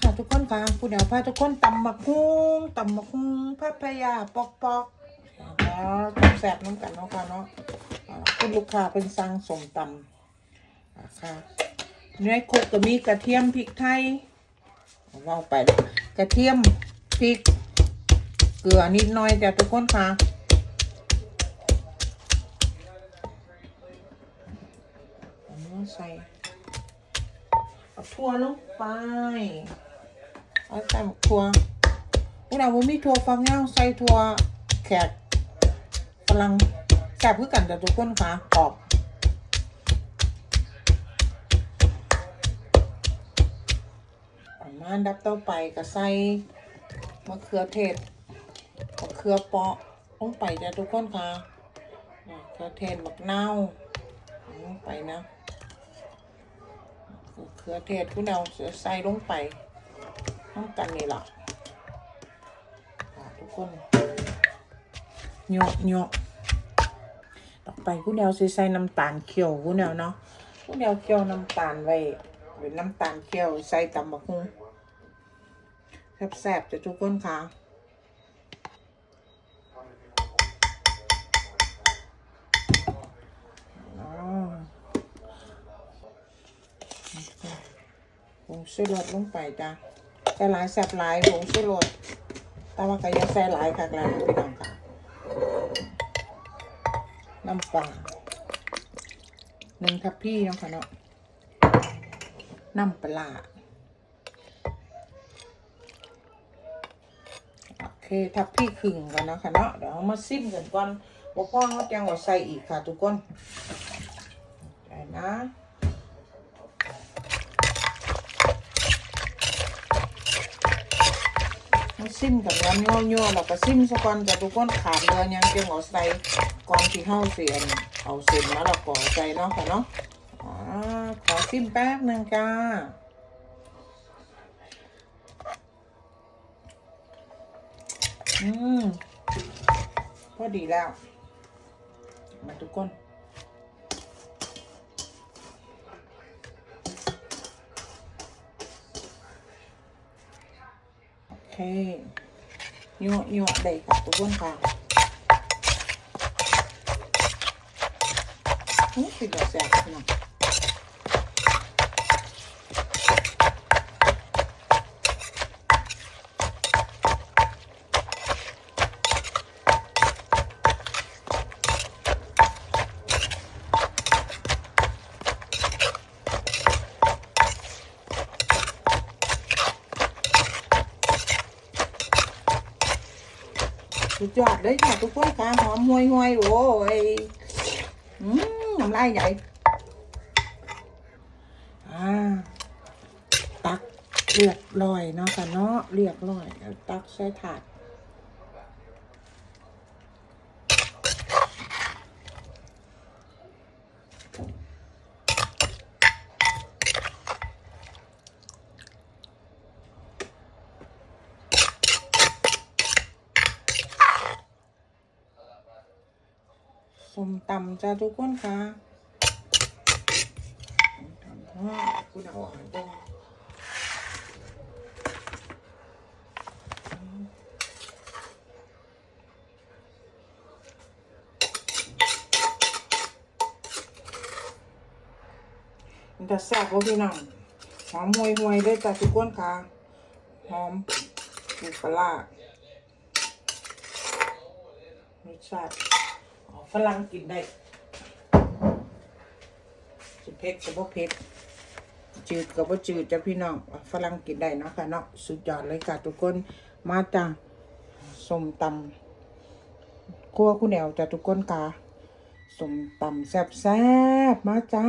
ค่ะทุกคนค่ะผู้เดียวพาทุกคนตำบักฮุ้งตำบักฮุ้งพัทยาปอกปอกแล้วแซ่บน้ำกันเนาะค่ะเนาะคุณลูกค้าเป็นสั่งสมตำอ่าค่ะในครกก็มีกระเทียมพริกไทยเอาเว่าไปกระเทียมพริกเกลือนิดหน่อยจ้ะทุกคนค่ะใส่ ถั่วลงไปเอาใส่หมกถั่วพวกเราบ่มีถั่วฟักยาใส่ถั่วแขกกำลังแซ่บคือกันแต่ทุกคนค่ะกรอบประมาณดับต่อไปก็ใส่มะเขือเทศมะเขือเปาะลงไปจ้ะทุกคนค่ะมะเขือเทศมะนาวลงไปนะ เขือเทศคุณเอาใส่ลงไปน้ำกันนี่ล่ะทุกคนโยกโยกต่อไปคุณเอาใส่น้ำตาลเขียวคุณเอาเนาะคุณเอาเคี่ยวน้ำตาลไว้เป็นน้ำตาลเคี่ยวใส่ตำบักหุ่งแซ่บๆจะทุกคนค่ะ ชูรสลงไปจ้ะใส่หลายแซ่บหลายผงชูรสแต่ว่าก็ยังใส่หลายคักแล้วนะพี่น้องค่ะน้ำปลาหนึ่งทัพพี่เนาะค่ะเนาะน้ำปลาโอเคทับพี่ครึ่งกันนะคะเนาะเดี๋ยวเอามาซิมกันก่อนบ่พ่อเขาจังว่าใส่อีกค่ะทุกคนได้นะ มา ซิมกับน้ำย่อแล้วก็ซิมสักก่อนจะทุกคนขาดเรือยังเกี่ยวเอาใส่ก่อนที่เข้าเสียนเอาเส้นมะละกอใส่เนาะค่ะเนาะอขอซิมแป๊บหนึ่งจ้าอืมพอดีแล้ว มาทุกคน โอเคยั่วยั่วได้ค่ะทุกคนค่ะนี่คือแบบแซ่บเนาะ สุดยอดเลยค่ะทุกคนค่ะหอมหวยหวยโอ้ยอืมน้ำลายใหญ่อ่าตักเรียบร้อยเนาะค่ะเนาะเรียบร้อย ตักใส่ถาด ส้มตำจ้าทุกคนค่ะตำพ่อกูดอาหารตรงมันจะแซ่บบ่พี่น้องหอมหวยหวยๆเลยจ้าทุกคนค่ะหอมมีปลาร้ารสชาติ ฝรั่งกินได้สิเผ็ดกับบ่เผ็ดจืดกับบ่จืดจ้ะพี่น้องฝรั่งกินได้เนาะค่ะเนาะสุดยอดเลยค่ะทุกคนมาจ้าสมตำคั่วคุณแนวจ้ะทุกคนค่ะสมตำแซ่บๆมาจ้า